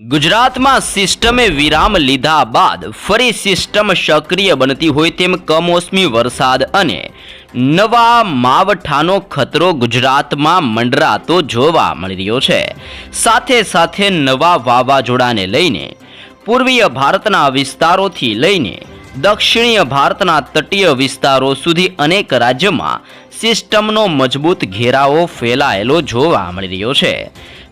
ગુજરાતમાં સિસ્ટમે વિરામ લીધા બાદ ફરી સિસ્ટમ સક્રિય બનતી હોય તેમ કમોસમી વરસાદ અને નવા માવઠાનો ખતરો ગુજરાતમાં મંડરાતો જોવા મળી રહ્યો છે. સાથે સાથે નવા વાવાઝોડાને લઈને, પૂર્વીય ભારતના વિસ્તારોથી લઈને દક્ષિણીય ભારતના તટીય વિસ્તારો સુધી અનેક રાજ્યમાં સિસ્ટમનો મજબૂત ઘેરાવો ફેલાયેલો જોવા મળી રહ્યો છે.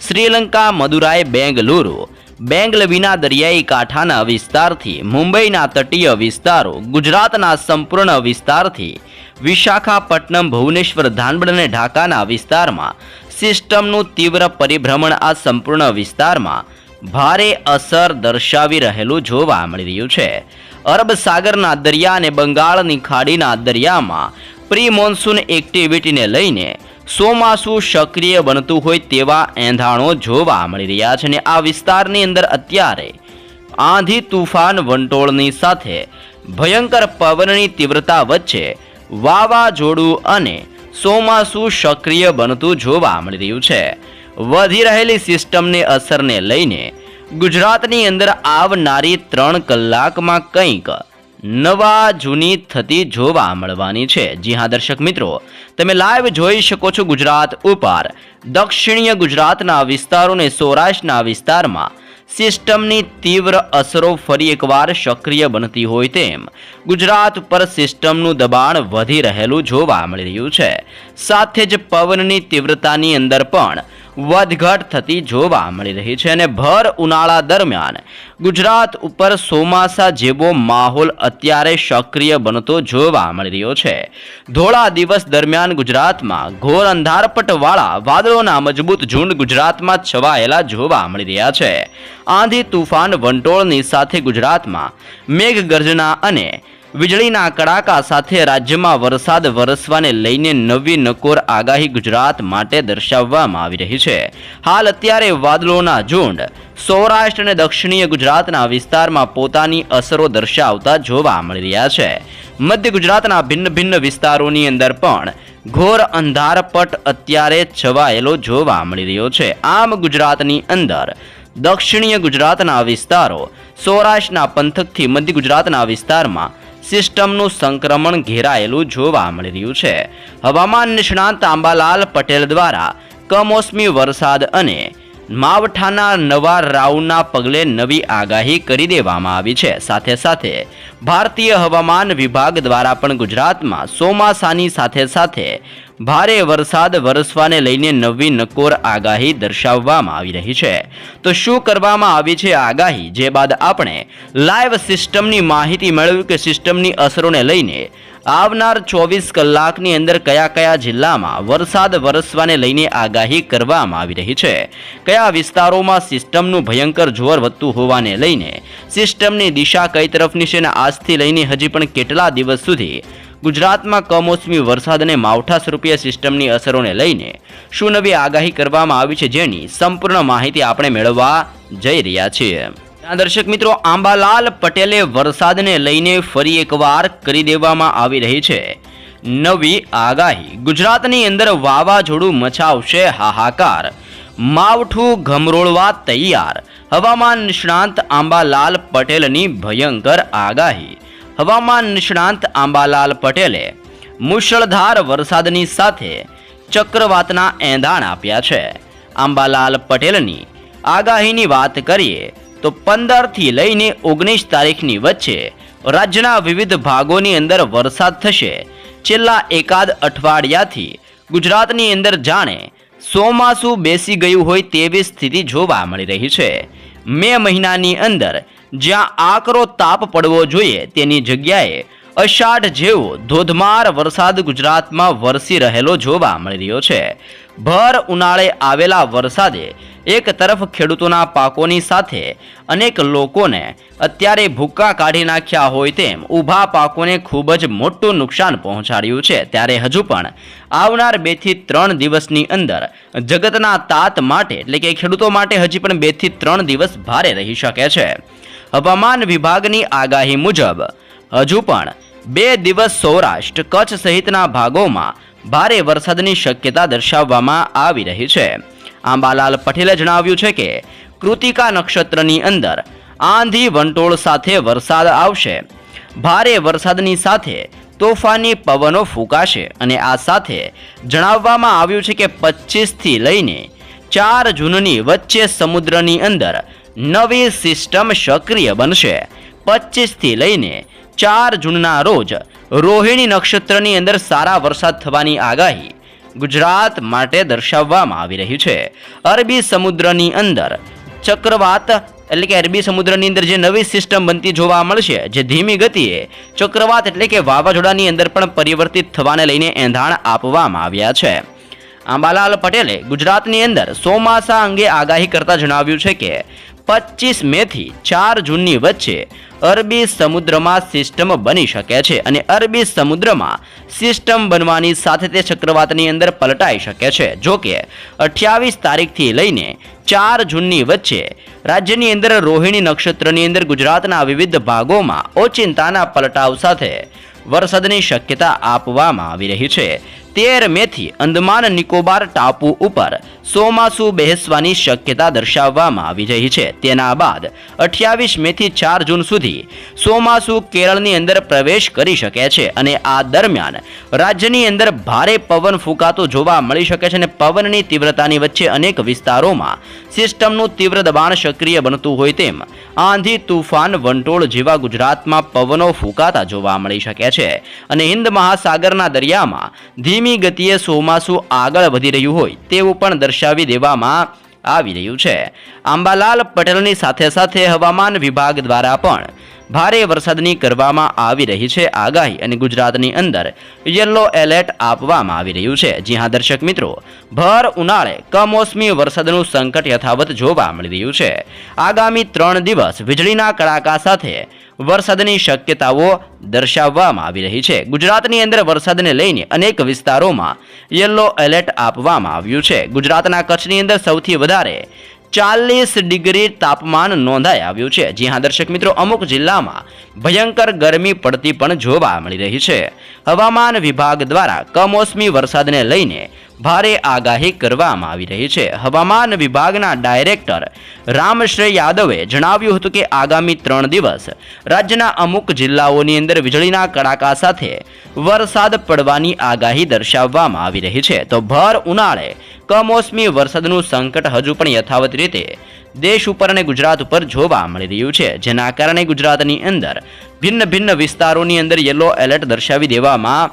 શ્રીલંકા, મદુરાઈ, બેંગલુરુ બેંગલવીના દરિયાઈ કાંઠાના વિસ્તારથી, મુંબઈના તટીય વિસ્તારો, ગુજરાતના સંપૂર્ણ વિસ્તારથી, વિશાખાપટ્ટનમ, ભુવનેશ્વર ધાનબડ અને ઢાકાના વિસ્તારમાં સિસ્ટમનું તીવ્ર પરિભ્રમણ આ સંપૂર્ણ વિસ્તારમાં ભારે અસર દર્શાવી રહેલું જોવા મળી રહ્યું છે. અરબ સાગરના દરિયા અને બંગાળની ખાડીના દરિયામાં પ્રી મોન્સૂન એક્ટિવિટીને લઈને ચોમાસું સક્રિય બનતું હોય તેવા એંધાણો જોવા મળી રહ્યા છે અને આ વિસ્તારની અંદર અત્યારે આંધી તુફાન વંટોળની સાથે ભયંકર પવનની તીવ્રતા વચ્ચે વાવાઝોડું અને ચોમાસું સક્રિય બનતું જોવા મળી રહ્યું છે. વધી રહેલી સિસ્ટમની અસરને લઈને ગુજરાતની અંદર આવનારી ત્રણ કલાકમાં કંઈક નવા જૂની થતી જોવા મળવાની છે. જી હા, દર્શક મિત્રો, તમે લાઈવ જોઈ શકો છો ગુજરાત ઉપર. દક્ષિણીય ગુજરાતના વિસ્તારો અને સૌરાષ્ટ્રના વિસ્તારમાં સિસ્ટમની તીવ્ર અસરો ફરી એકવાર સક્રિય બનતી હોય તેમ ગુજરાત પર સિસ્ટમનું દબાણ વધી રહેલું જોવા મળી રહ્યું છે. સાથે જ પવનની તીવ્રતાની અંદર પણ વધઘટ થતી જોવા મળી રહી છે અને ભર ઉનાળા દરમિયાન ગુજરાત ઉપર ચોમાસા જેવો માહોલ અત્યારે સક્રિય બનતો જોવા મળી રહ્યો છે. ધોળા દિવસ દરમિયાન ગુજરાતમાં ઘોર અંધારપટવાળા વાદળોના મજબૂત ઝુંડ ગુજરાતમાં છવાયેલા જોવા મળી રહ્યા છે. આંધી, તુફાન, વંટોળની સાથે ગુજરાતમાં મેઘગર્જના અને વીજળીના કડાકા સાથે રાજ્યમાં વરસાદ વરસવાને લઈને નવી નકોર આગાહી ગુજરાત માટે દર્શાવવામાં આવી રહી છે. હાલ અત્યારે વાદળોના ઝુંડ સૌરાષ્ટ્ર અને દક્ષિણીય ગુજરાતના વિસ્તારમાં પોતાની અસરો દર્શાવતા જોવા મળી રહ્યા છે. મધ્ય ગુજરાતના ભિન્ન ભિન્ન વિસ્તારોની અંદર પણ ઘોર અંધારપટ અત્યારે છવાયેલો જોવા મળી રહ્યો છે. આમ ગુજરાતની અંદર દક્ષિણીય ગુજરાતના વિસ્તારો સૌરાષ્ટ્રના પંથકથી મધ્ય ગુજરાતના વિસ્તારમાં સિસ્ટમનું સંક્રમણ ઘેરાયેલું જોવા મળી રહ્યું છે. હવામાન નિષ્ણાંત આંબાલાલ પટેલ દ્વારા કમોસમી વરસાદ અને માવઠાના નવા રાઉના પગલે નવી આગાહી કરી દેવામાં આવી છે. સાથે સાથે ભારતીય હવામાન વિભાગ દ્વારા પણ ગુજરાતમાં ચોમાસાની સાથે સાથે ભારે વરસાદ વરસવાને લઈને નવી નકોર આગાહી દર્શાવવામાં આવી રહી છે. તો શું કરવામાં આવી છે આગાહી? જે બાદ આપણે લાઈવ સિસ્ટમની માહિતી મેળવી કે સિસ્ટમની અસરોને લઈને આવનાર ચોવીસ કલાકની અંદર કયા કયા જિલ્લામાં વરસાદ વરસવાને લઈને આગાહી કરવામાં આવી રહી છે? કયા વિસ્તારોમાં સિસ્ટમનું ભયંકર જોર વધતું હોવાને લઈને સિસ્ટમની દિશા કઈ તરફની છે અને આજથી લઈને હજી પણ કેટલા દિવસ સુધી ગુજરાતમાં કમોસમી વરસાદ અને માવઠા સ્વરૂપીય સિસ્ટમની અસરોને લઈને શું નવી આગાહી કરવામાં આવી છે જેની સંપૂર્ણ માહિતી આપણે મેળવવા જઈ રહ્યા છીએ. દર્શક મિત્રો, આંબાલાલ પટેલે વરસાદને લઈને ફરી એકવાર કરી દેવામાં આવી રહી છે. નવી આગાહી. ગુજરાતની અંદર વાવાઝોડું મચાવશે હાહાકાર. માવઠું ગમરોળવા તૈયાર. હવામાન નિષ્ણાંત આંબાલાલ પટેલની ભયંકર આગાહી. હવામાન નિષ્ણાંત આંબાલાલ પટેલે મુશળધાર વરસાદની સાથે ચક્રવાતના એંધાણ આપ્યા છે. આંબાલાલ પટેલની આગાહીની વાત કરીએ તો પંદરથી લઈને ઓગણીસ તારીખની વચ્ચે રાજ્યના વિવિધ ભાગોની અંદર વરસાદ થશે. છેલ્લા એકાદ અઠવાડિયાથી ગુજરાતની અંદર જાણે ચોમાસું બેસી ગયું હોય તેવી સ્થિતિ જોવા મળી રહી છે. મે મહિનાની અંદર જ્યાં આકરો તાપ પડવો જોઈએ તેની જગ્યાએ અષાઢ જેવો ધોધમાર વરસાદ ગુજરાતમાં વરસી રહેલો જોવા મળી રહ્યો છે. ભર ઉનાળે આવેલા વરસાદે એક તરફ ખેડૂતોના પાકોની સાથે અનેક લોકોને અત્યારે ભૂક્કા કાઢી નાખ્યા હોય તેમ ઊભા પાકોને ખૂબ જ મોટું નુકસાન પહોંચાડ્યું છે. ત્યારે હજુ પણ આવનાર બેથી ત્રણ દિવસની અંદર જગતના તાત માટે એટલે કે ખેડૂતો માટે હજી પણ બેથી ત્રણ દિવસ ભારે રહી શકે છે. હવામાન વિભાગની આગાહી મુજબ, હજુ પણ બે દિવસ સૌરાષ્ટ્ર, કચ્છ સહિતના ભાગોમાં ભારે વરસાદની શક્યતા દર્શાવવામાં આવી રહી છે. આંબાલાલ પટેલે જણાવ્યું છે કે, કૃતિકા નક્ષત્રની અંદર આંધી વંટોળ સાથે વરસાદ આવશે. ભારે વરસાદની સાથે તોફાની પવનો ફૂંકાશે અને આ સાથે જણાવવામાં આવ્યું છે કે પચીસથી લઈને ચાર જૂનની વચ્ચે સમુદ્રની અંદર નવી સિસ્ટમ સક્રિય બનશે. પચીસથી લઈને ચાર જૂનના રોજ રોહિણી નક્ષત્રની અંદર સારા વરસાદ થવાની આગાહી ગુજરાત માટે દર્શાવવામાં આવી રહી છે. અરબી સમુદ્રની અંદર ચક્રવાત એટલે કે અરબી સમુદ્રની અંદર જે નવી સિસ્ટમ બનતી જોવા મળશે, જે ધીમી ગતિએ ચક્રવાત એટલે કે વાવાઝોડાની અંદર પણ પરિવર્તિત થવાને લઈને એંધાણ આપવામાં આવ્યા છે. આંબાલાલ પટેલે ગુજરાતની અંદર ચોમાસા અંગે આગાહી કરતા જણાવ્યું છે કે પચીસ મેથી ચાર જૂનની વચ્ચે અરબી સમુદ્રમાં સિસ્ટમ બની શકે છે અને અરબી સમુદ્રમાં સિસ્ટમ બનવાની સાથે તે ચક્રવાતની અંદર પલટાઈ શકે છે. જો કે, અઠ્યાવીસ તારીખથી લઈને ચાર જૂનની વચ્ચે રાજ્યની અંદર રોહિણી નક્ષત્રની અંદર ગુજરાતના વિવિધ ભાગોમાં ઓચિંતાના પલટાવ સાથે વરસાદની શક્યતા આપવામાં આવી રહી છે. તેર મેથી અંદમાન નિકોબાર ટાપુ ઉપર સોમાસુ બેસવાની શક્યતા દર્શાવવામાં આવી રહી છે. તેના બાદ અઠ્યાવીસ મેથી ચાર જૂન સુધી સોમાસુ કેરળની અંદર પ્રવેશ કરી શકે છે અને આ દરમિયાન રાજ્યની અંદર ભારે પવન ફૂંકાતો જોવા મળી શકે છે અને પવનની તીવ્રતાની વચ્ચે અનેક વિસ્તારોમાં સિસ્ટમનું તીવ્ર દબાણ સક્રિય બનતું હોય તેમ આંધી તુફાન વંટોળ જેવા ગુજરાતમાં પવનો ફૂંકાતા જોવા મળી શકે છે. અને હિન્દ મહાસાગરના દરિયામાં ધીમી ગતિએ ચોમાસું આગળ વધી રહ્યું હોય તેવું પણ દર્શાવી દેવામાં આવી રહ્યું છે. આંબાલાલ પટેલની સાથે સાથે હવામાન વિભાગ દ્વારા પણ ભારે વરસાદની કરવામાં આવી રહી છે. આગાહી અને ગુજરાતની અંદર યલો એલર્ટ આપવામાં આવી રહ્યું છે. જી દર્શક મિત્રો, ભર ઉનાળે કમોસમી વરસાદનું સંકટ યથાવત જોવા મળી રહ્યું છે. આગામી ત્રણ દિવસ વીજળીના કડાકા સાથે વરસાદની શક્યતાઓ દર્શાવવામાં આવી રહી છે. ગુજરાતની અંદર વરસાદને લઈને અનેક વિસ્તારોમાં યલો એલર્ટ આપવામાં આવ્યું છે. ગુજરાતના કચ્છની અંદર સૌથી વધારે ચાલીસ ડિગ્રી તાપમાન નોંધાઈ આવ્યું છે. જી હા, દર્શક મિત્રો, અમુક જિલ્લામાં ભયંકર ગરમી પડતી પણ જોવા મળી રહી છે. હવામાન વિભાગ દ્વારા કમોસમી વરસાદને લઈને ભારે આગાહી કરવામાં આવી રહી છે. હવામાન વિભાગના ડાયરેક્ટર રામશ્રેય યાદવે જણાવ્યું હતું કે આગામી ત્રણ દિવસ રાજ્યના અમુક જિલ્લાઓની અંદર વીજળીના કડાકા સાથે વરસાદ પડવાની આગાહી દર્શાવવામાં આવી રહી છે. તો ભર ઉનાળે કમોસમી વરસાદનું સંકટ હજુ પણ યથાવત રીતે દેશ ઉપર અને ગુજરાત ઉપર જોવા મળી રહ્યું છે. જેના કારણે ગુજરાતની અંદર ભિન્ન ભિન્ન વિસ્તારોની અંદર યલો એલર્ટ દર્શાવી દેવામાં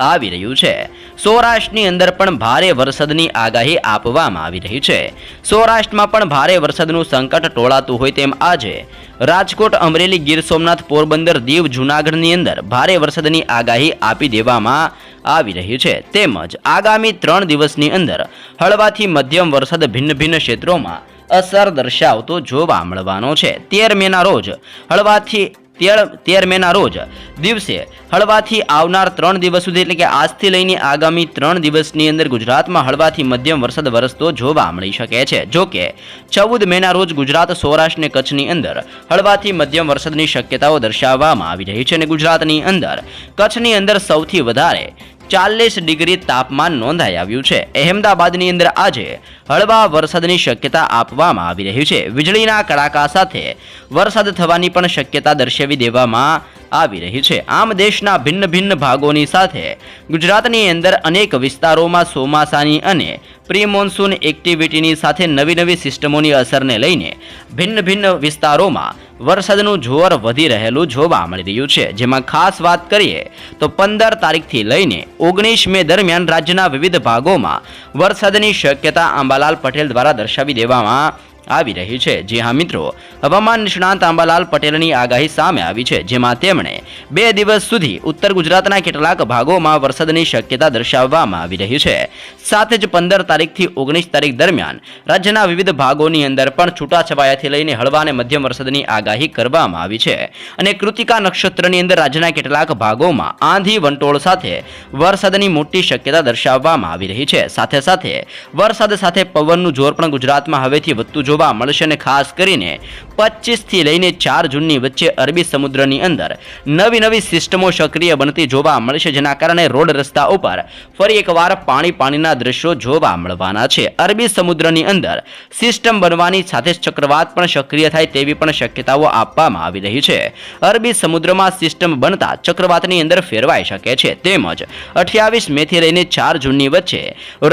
આવી રહ્યું છે. સૌરાષ્ટ્રની અંદર પણ ભારે વરસાદની આગાહી આપવામાં આવી રહી છે. સૌરાષ્ટ્રમાં પણ ભારે વરસાદનું સંકટ ટોળાતું હોય તેમ આજે રાજકોટ, અમરેલી, ગીર સોમનાથ, પોરબંદર, દીવ, જૂનાગઢની અંદર ભારે વરસાદની આગાહી આપી દેવામાં આવી રહી છે. તેમજ આગામી ત્રણ દિવસની અંદર હળવાથી મધ્યમ વરસાદ ભિન્ન ભિન્ન ક્ષેત્રોમાં અસર દર્શાવતો જોવા મળવાનો છે. તેર મેના રોજ હળવાથી તેર તેર મેના રોજ દિવસે હળવાથી આવનાર ત્રણ દિવસ સુધી એટલે કે આજથી લઈને આગામી ત્રણ દિવસની અંદર ગુજરાતમાં હળવાથી મધ્યમ વરસાદ વરસતો જોવા મળી શકે છે. જો કે ચૌદ મેના રોજ ગુજરાત, સૌરાષ્ટ્ર અને કચ્છની અંદર હળવાથી મધ્યમ વરસાદની શક્યતાઓ દર્શાવવામાં આવી રહી છે અને ગુજરાતની અંદર કચ્છની અંદર સૌથી વધારે ચાલીસ ડિગ્રી તાપમાન નોંધાઈ આવ્યું છે. અહેમદાબાદની અંદર આજે હળવા વરસાદની શક્યતા આપવામાં આવી રહી છે. વીજળીના કડાકા સાથે વરસાદ થવાની પણ શક્યતા દર્શાવી દેવામાં આવી રહી છે. આમ દેશના ભિન્ન ભિન્ન ભાગોની સાથે ગુજરાતની અંદર અનેક વિસ્તારોમાં ચોમાસાની અને પ્રી મોન્સૂન એક્ટિવિટીની સાથે નવી નવી સિસ્ટમોની અસરને લઈને ભિન્ન ભિન્ન વિસ્તારોમાં વરસાદનું જોર વધી રહેલું જોવા મળી રહ્યું છે. જેમાં ખાસ વાત કરીએ તો પંદર તારીખથી લઈને ઓગણીસ મે દરમિયાન રાજ્યના વિવિધ ભાગોમાં વરસાદની શક્યતા આંબાલાલ પટેલ દ્વારા દર્શાવી દેવામાં આવી રહી છે. જી હા, મિત્રો. હવામાન નિષ્ણાંત આંબાલાલ પટેલની આગાહી સામે આવી છે, જેમાં તેમણે બે દિવસ સુધી ઉત્તર ગુજરાતના કેટલાક ભાગોમાં વરસાદની શક્યતા દર્શાવવામાં આવી રહી છે. સાથે જ પંદર તારીખથી ઓગણીસ તારીખ દરમિયાન રાજ્યના વિવિધ ભાગોની અંદર પણ છૂટાછવાયાથી લઈને હળવા અને મધ્યમ વરસાદની આગાહી કરવામાં આવી છે. અને કૃતિકા નક્ષત્રની અંદર રાજ્યના કેટલાક ભાગોમાં આંધી વંટોળ સાથે વરસાદની મોટી શક્યતા દર્શાવવામાં આવી રહી છે. સાથે સાથે વરસાદ સાથે પવનનું જોર પણ ગુજરાતમાં હવેથી વધતું જોવા જોવા મળશે અને ખાસ કરીને પચીસથી લઈને ચાર જૂનની વચ્ચે અરબી સમુદ્રની અંદર નવી નવી સિસ્ટમો સક્રિય બનતી જોવા મળશે, જેના કારણે રોડ રસ્તા ઉપર ફરી એકવાર પાણી પાણીના દ્રશ્યો જોવા મળવાના છે. અરબી સમુદ્રની અંદર સિસ્ટમ બનવાની સાથે ચક્રવાત પણ સક્રિય થાય તેવી પણ શક્યતાઓ આપવામાં આવી રહી છે. અરબી સમુદ્રમાં સિસ્ટમ બનતા ચક્રવાતની અંદર ફેરવાઈ શકે છે. તેમજ અઠ્યાવીસ મેથી લઈને ચાર જૂનની વચ્ચે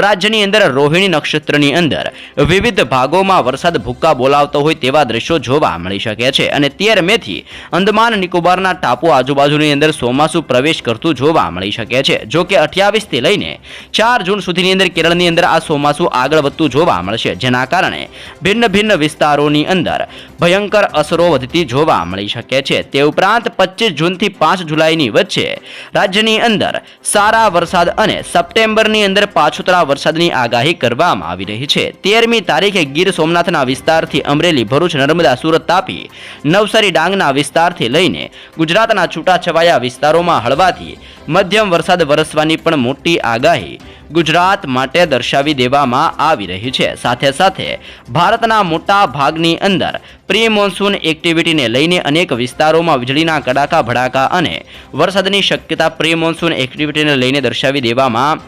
રાજ્યની અંદર રોહિણી નક્ષત્રની અંદર વિવિધ ભાગોમાં વરસાદ ભૂક્કા બોલાવતો હોય તેવા દ્રશ્યો જોવા મળી શકે છે. અને તેર મેથી અંદમાન નિકોબારના ટાપુ આજુબાજુની અંદર ચોમાસુ પ્રવેશ કરતું જોવા મળી શકે છે. જો કે અઠ્યાવીસથી લઈને ચાર જૂન સુધીની અંદર કેરળની અંદર આ ચોમાસું આગળ વધતું જોવા મળશે. જેના કારણે ભિન્ન ભિન્ન વિસ્તારોની અંદર ભયંકર અસરો વધતી જોવા મળી શકે છે. તે ઉપરાંત પચીસ જૂનથી પાંચ જુલાઈની વચ્ચે રાજ્યની અંદર સારા વરસાદ અને સપ્ટેમ્બરની અંદર પાછોતરા વરસાદની આગાહી કરવામાં આવી રહી છે. તેરમી તારીખે ગીર સોમનાથના વિસ્તારથી અમરેલી, ભરૂચ, નર્મદા, સુરત તાપી, નવસારી, ડાંગના વિસ્તારથી લઈને ગુજરાતના છૂટાછવાયા વિસ્તારોમાં હળવાથી મધ્યમ વરસાદ વરસવાની પણ મોટી આગાહી ગુજરાત માટે દર્શાવી દેવામાં આવી રહી છે. સાથે સાથે ભારતના મોટા ભાગની અંદર પ્રી મોન્સૂન એક્ટિવિટીને લઈને અનેક વિસ્તારોમાં વીજળીના કડાકા, ભડાકા અને વરસાદની શક્યતા પ્રી મોન્સૂન એક્ટિવિટીને લઈને દર્શાવી દેવામાં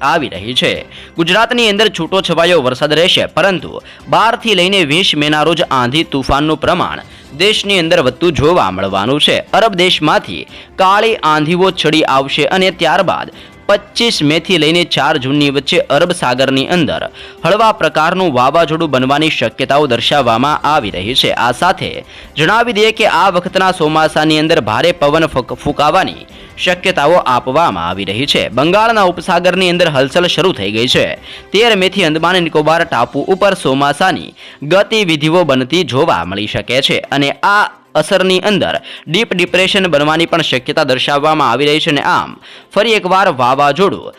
આવી રહી છે. ગુજરાતની અંદર છૂટો છવાયો વરસાદ રહેશે, પરંતુ બારથી લઈને વીસ મેના રોજ આંધી તુફાનનું પ્રમાણ દેશની અંદર વધતું જોવા મળવાનું છે. અરબ દેશમાંથી કાળી આંધીઓ ચડી આવશે અને ત્યારબાદ પચીસ મેથી લઈને ચાર જૂનની વચ્ચે અરબ સાગરની અંદર હળવા પ્રકારનું વાવાઝોડું બનવાની શક્યતાઓ દર્શાવવામાં આવી રહી છે. આ સાથે જણાવી દઈએ કે આ વખતના ચોમાસાની અંદર ભારે પવન ફૂંક- ફૂંકાવાની શક્યતાઓ આપવામાં આવી રહી છે. બંગાળના ઉપસાગરની અંદર હલચલ શરૂ થઈ ગઈ છે. તેર મેથી અંદમાન, નિકોબાર, ટાપુ ઉપર ચોમાસાની ગતિવિધિઓ બનતી જોવા મળી શકે છે અને આ અસરની અંદર ડીપ ડિપ્રેશન બનવાની પણ શક્યતા દર્શાવવામાં આવી રહી છે અને આમ, ફરી એકવાર વાવાઝોડું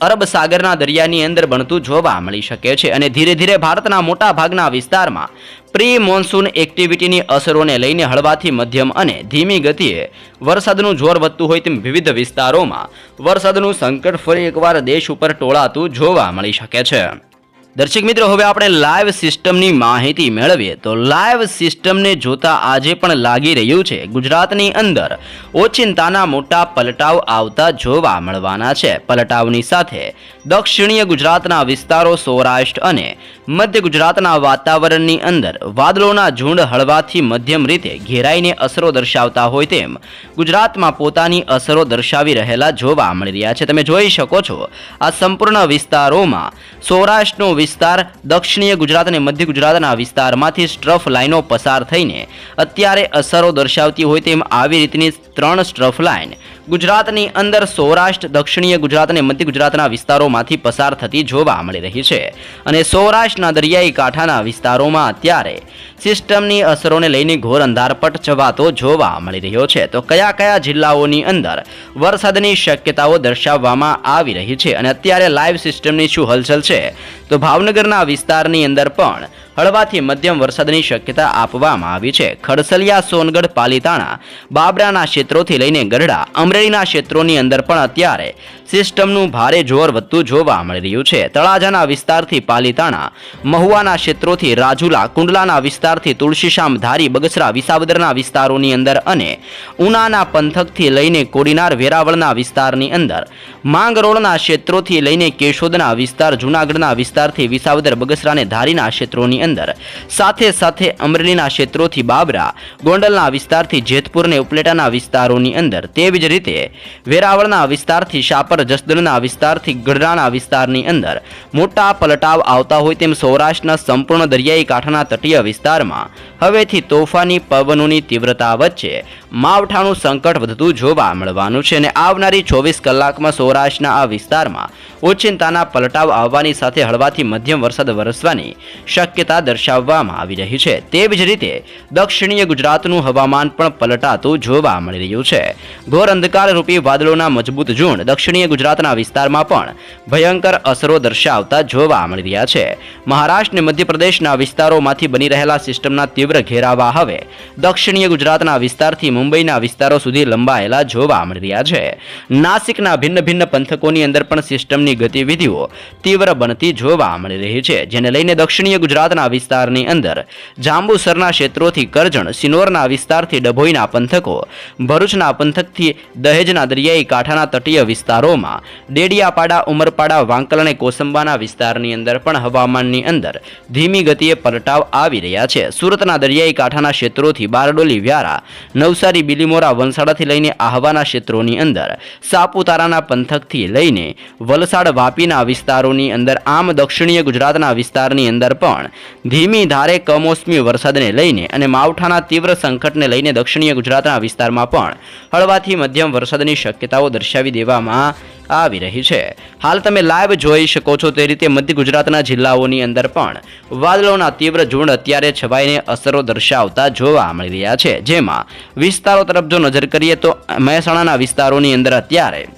અરબ સાગરના દરિયાની અંદર બનતું જોવા મળી શકે છે અને ધીરે ધીરે ભારતના મોટા ભાગના વિસ્તારમાં પ્રી મોન્સૂન એક્ટિવિટીની અસરોને લઈને હળવાથી મધ્યમ અને ધીમી ગતિએ વરસાદનું જોર વધતું હોય તેમ વિવિધ વિસ્તારોમાં વરસાદનું સંકટ ફરી એકવાર દેશ ઉપર ટોળાતું જોવા મળી શકે છે. દર્શક મિત્રો, હવે આપણે લાઈવ સિસ્ટમની માહિતી મેળવીએ. તો લાઈવ સિસ્ટમને જોતા આજે પણ લાગી રહ્યું છે. ગુજરાતની અંદર ઓચિંતાના મોટા પલટાવ આવતા જોવા મળવાના છે. પલટાવની સાથે દક્ષિણીય ગુજરાતના વિસ્તારો સૌરાષ્ટ્ર અને મધ્ય ગુજરાતના વાતાવરણની અંદર વાદળોના ઝુંડ હળવાથી મધ્યમ રીતે ઘેરાઈને અસરો દર્શાવતા હોય તેમ ગુજરાતમાં પોતાની અસરો દર્શાવી રહેલા જોવા મળી રહ્યા છે. તમે જોઈ શકો છો, આ સંપૂર્ણ વિસ્તારોમાં સૌરાષ્ટ્રનો વિસ્તાર, દક્ષિણીય ગુજરાત અને મધ્ય ગુજરાતના વિસ્તારમાંથી સ્ટ્રફ લાઇનો પસાર થઈને અત્યારે અસરો દર્શાવતી હોય તેમ આવી રીતની ત્રણ સ્ટ્રફ લાઈન ગુજરાતની અંદર સૌરાષ્ટ્ર, દક્ષિણીય ગુજરાત અને મધ્ય ગુજરાતના વિસ્તારોમાંથી પસાર થતી જોવા મળી રહી છે. અને સૌરાષ્ટ્રના દરિયાઈ કાંઠાના વિસ્તારોમાં અત્યારે સિસ્ટમની અસરોને લઈને ઘોર અંધારપટ જવાતો જોવા મળી રહ્યો છે. તો કયા કયા જિલ્લાઓની અંદર વરસાદની શક્યતાઓ દર્શાવવામાં આવી રહી છે અને અત્યારે લાઈવ સિસ્ટમની શું હલચલ છે? તો ભાવનગરના વિસ્તારની અંદર પણ હળવાથી મધ્યમ વરસાદની શક્યતા આપવામાં આવી છે. ખડસલિયા, સોનગઢ, પાલિતાણા, બાબરાના ક્ષેત્રોથી લઈને ગઢડા, અમરેલીના ક્ષેત્રોની અંદર પણ અત્યારે સિસ્ટમનું ભારે જોર વધતું જોવા મળી રહ્યું છે. તળાજાના વિસ્તારથી પાલિતાણા, મહુવાના ક્ષેત્રોથી રાજુલા, કુંડલાના વિસ્તારથી તુલસીશામ, ધારી, બગસરા, વિસાવદરના વિસ્તારોની અંદર અને ઉનાના પંથકથી લઈને કોડીનાર, વેરાવળના વિસ્તારની અંદર, માંગરોળના ક્ષેત્રોથી લઈને કેશોદના વિસ્તાર, જૂનાગઢના વિસ્તારથી વિસાવદર બગસરા અને ધારીના ક્ષેત્રોની અંદર. સાથે સાથે અમરેલીના ક્ષેત્રોથી બાબરા, ગોંડલના વિસ્તારથી જેતપુર અને ઉપલેટાના વિસ્તારોની અંદર. તેવી જ રીતે વેરાવળના વિસ્તારથી શાપર, જસદણના વિસ્તારથી ગઢડાના વિસ્તારની અંદર. મોટા પલટાવ આવતા હોય તેમ સૌરાષ્ટ્રના સંપૂર્ણ દરિયાઈ કાંઠાના તટીય વિસ્તારમાં હવેથી તોફાની પવનોની તીવ્રતા વચ્ચે માવઠાનું સંકટ વધતું જોવા મળવાનું છે અને આવનારી ચોવીસ કલાકમાં સૌરાષ્ટ્રના આ વિસ્તારમાં ઓચિંતાના પલટાવ આવવાની સાથે હળવાથી મધ્યમ વરસાદ વરસવાની શક્યતા દર્શાવવામાં આવી રહી છે. તેવી જ રીતે દક્ષિણીય ગુજરાતનું હવામાન પણ પલટાતું જોવા મળી રહ્યું છે. ઘોર અંધકારરૂપી વાદળોના મજબૂત ઝૂંડ દક્ષિણીય ગુજરાતના વિસ્તારમાં પણ ભયંકર અસરો દર્શાવતા જોવા મળી રહ્યા છે. મહારાષ્ટ્ર અને મધ્યપ્રદેશના વિસ્તારોમાંથી બની રહેલા સિસ્ટમના તીવ્ર ઘેરાવા હવે દક્ષિણીય ગુજરાતના વિસ્તારથી મુંબઈના વિસ્તારો સુધી લંબાયેલા જોવા મળી રહ્યા છે. નાસિકના ભિન્ન ભિન્ન પંથકોની અંદર પણ સિસ્ટમની ગતિવિધિઓ તીવ્ર બનતી જોવા મળી રહી છે, જેને લઈને દક્ષિણીય ગુજરાતના વિસ્તારની અંદર જાંબુસરના ક્ષેત્રોથી કરજણ, સિનોરના વિસ્તારથી ડભોઈના પંથકો, ભરૂચના પંથકથી દહેજના દરિયાઈ કાંઠાના તટીય વિસ્તારોમાં, ડેડિયાપાડા, ઉમરપાડા, વાંકલ અને કોસંબાના વિસ્તારની અંદર પણ હવામાનની અંદર ધીમી ગતિએ પલટાવ આવી રહ્યા છે. સુરતના દરિયાઈ કાંઠાના ક્ષેત્રોથી બારડોલી વ્યારા, નવસારી બિલીમોરા વલસાડાથી લઈને આહવાના ક્ષેત્રોની અંદર, સાપુતારાના પંથકથી લઈને વલસાડ વાપીના વિસ્તારોની અંદર, આમ દક્ષિણીય ગુજરાતના વિસ્તારની અંદર પણ ધીમી ધારે કમોસમી વરસાદને લઈને અને માવઠાના તીવ્ર સંકટને લઈને દક્ષિણીય ગુજરાતના વિસ્તારમાં પણ હળવાથી મધ્યમ વરસાદની શક્યતાઓ દર્શાવી દેવામાં આવી રહી છે. હાલ તમે લાઈવ જોઈ શકો છો તે રીતે મધ્ય ગુજરાતના જિલ્લાઓની અંદર પણ વાદળોના તીવ્ર ઝુંડ અત્યારે છવાઈને અસરો દર્શાવતા જોવા મળી રહ્યા છે. જેમાં વિસ્તારો તરફ જો નજર કરીએ તો મહેસાણાના વિસ્તારોની અંદર અત્યારે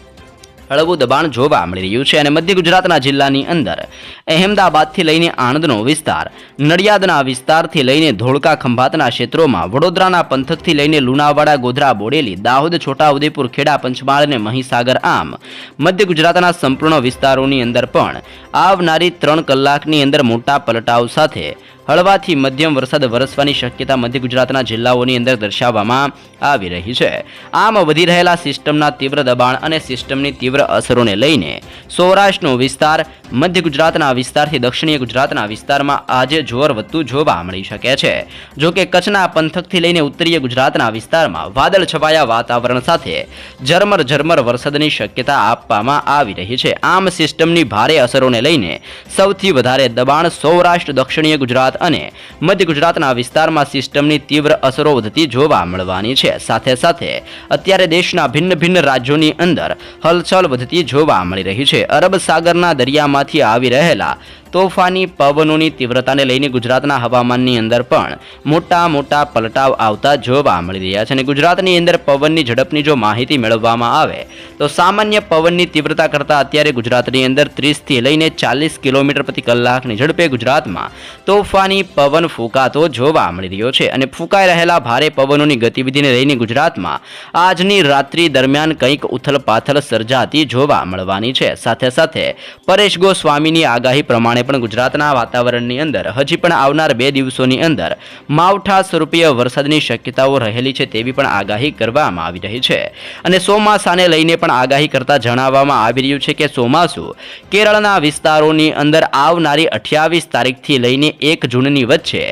હળવું દબાણ જોવા મળી રહ્યું છે અને મધ્ય ગુજરાતના જિલ્લાની અંદર અહેમદાબાદથી લઈને આણંદનો વિસ્તાર, નડિયાદના વિસ્તારથી લઈને ધોળકા ખંભાતના ક્ષેત્રોમાં, વડોદરાના પંથકથી લઈને લુણાવાડા, ગોધરા, બોડેલી, દાહોદ, છોટાઉદેપુર, ખેડા, પંચમહાલ અને મહીસાગર આમ મધ્ય ગુજરાતના સંપૂર્ણ વિસ્તારોની અંદર પણ આવનારી ત્રણ કલાકની અંદર મોટા પલટાવ સાથે હળવાથી મધ્યમ વરસાદ વરસવાની શક્યતા મધ્ય ગુજરાતના જિલ્લાઓની અંદર દર્શાવવામાં આવી રહી છે. આમ વધી રહેલા સિસ્ટમના તીવ્ર દબાણ અને સિસ્ટમની તીવ્ર અસરોને લઈને સૌરાષ્ટ્રનો વિસ્તાર, મધ્ય ગુજરાતના વિસ્તારથી દક્ષિણીય ગુજરાતના વિસ્તારમાં આજે જોર વધતું જોવા મળી શકે છે. જોકે કચ્છના પંથકથી લઈને ઉત્તરીય ગુજરાતના વિસ્તારમાં વાદળ છવાયા વાતાવરણ સાથે ઝરમર ઝરમર વરસાદની શક્યતા આપવામાં આવી રહી છે. આમ સિસ્ટમની ભારે અસરોને લઈને સૌથી વધારે દબાણ સૌરાષ્ટ્ર, દક્ષિણીય ગુજરાત અને મધ્ય ગુજરાતના વિસ્તારમાં સિસ્ટમની તીવ્ર અસરો વધતી જોવા મળવાની છે. સાથે સાથે અત્યારે દેશના ભિન્ન ભિન્ન રાજ્યોની અંદર હલચલ વધતી જોવા મળી રહી છે. અરબ સાગરના દરિયામાંથી આવી રહેલા તોફાની પવનોની તીવ્રતાને લઈને ગુજરાતના હવામાનની અંદર પણ મોટા મોટા પલટાવ આવતા જોવા મળી રહ્યા છે અને ગુજરાતની અંદર પવનની ઝડપની જો માહિતી મેળવવામાં આવે, તો સામાન્ય પવનની તીવ્રતા કરતાં અત્યારે ગુજરાતની અંદર ત્રીસથી લઈને ચાલીસ કિલોમીટર પ્રતિ કલાકની ઝડપે ગુજરાતમાં તોફાની પવન ફૂંકાતો જોવા મળી રહ્યો છે અને ફૂંકાઈ રહેલા ભારે પવનોની ગતિવિધિને લઈને ગુજરાતમાં આજની રાત્રિ દરમિયાન કંઈક ઉથલપાથલ સર્જાતી જોવા મળવાની છે. સાથે સાથે પરેશ ગોસ્વામીની આગાહી પ્રમાણે પણ ગુજરાતના વાતાવરણની અંદર. હજી પણ આવનાર બે દિવસોની અંદર માવઠા સ્વરૂપીય વરસાદની શક્યતાઓ રહેલી છે તેવી પણ આગાહી કરવામાં આવી રહી છે. અને ચોમાસાને લઈને પણ આગાહી કરતા જણાવવામાં આવી રહ્યું છે કે ચોમાસુ કેરળના વિસ્તારોની અંદર આવનારી અઠ્યાવીસ તારીખથી લઈને એક જૂનની વચ્ચે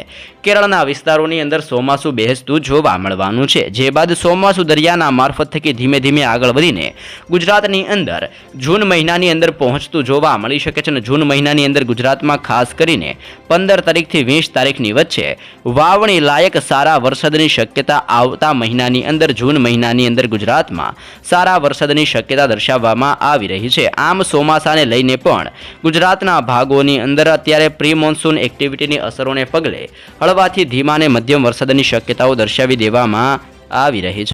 કેરળના વિસ્તારોની અંદર ચોમાસું બેસતું જોવા મળવાનું છે. જે બાદ ચોમાસુ દરિયાના મારફત થકી ધીમે ધીમે આગળ વધીને ગુજરાતની અંદર જૂન મહિનાની અંદર પહોંચતું જોવા મળી શકે છે અને જૂન મહિનાની અંદર ગુજરાતમાં ખાસ કરીને પંદર તારીખથી વીસ તારીખની વચ્ચે વાવણી લાયક સારા વરસાદની શક્યતા આવતા મહિનાની અંદર જૂન મહિનાની અંદર ગુજરાતમાં સારા વરસાદની શક્યતા દર્શાવવામાં આવી રહી છે. આમ ચોમાસાને લઈને પણ ગુજરાતના ભાગોની અંદર અત્યારે પ્રી મોન્સૂન એક્ટિવિટીની અસરોને પગલે હળવાથી ધીમાને મધ્યમ વરસાદની શક્યતાઓ દર્શાવી દેવામાં આવી રહી છે.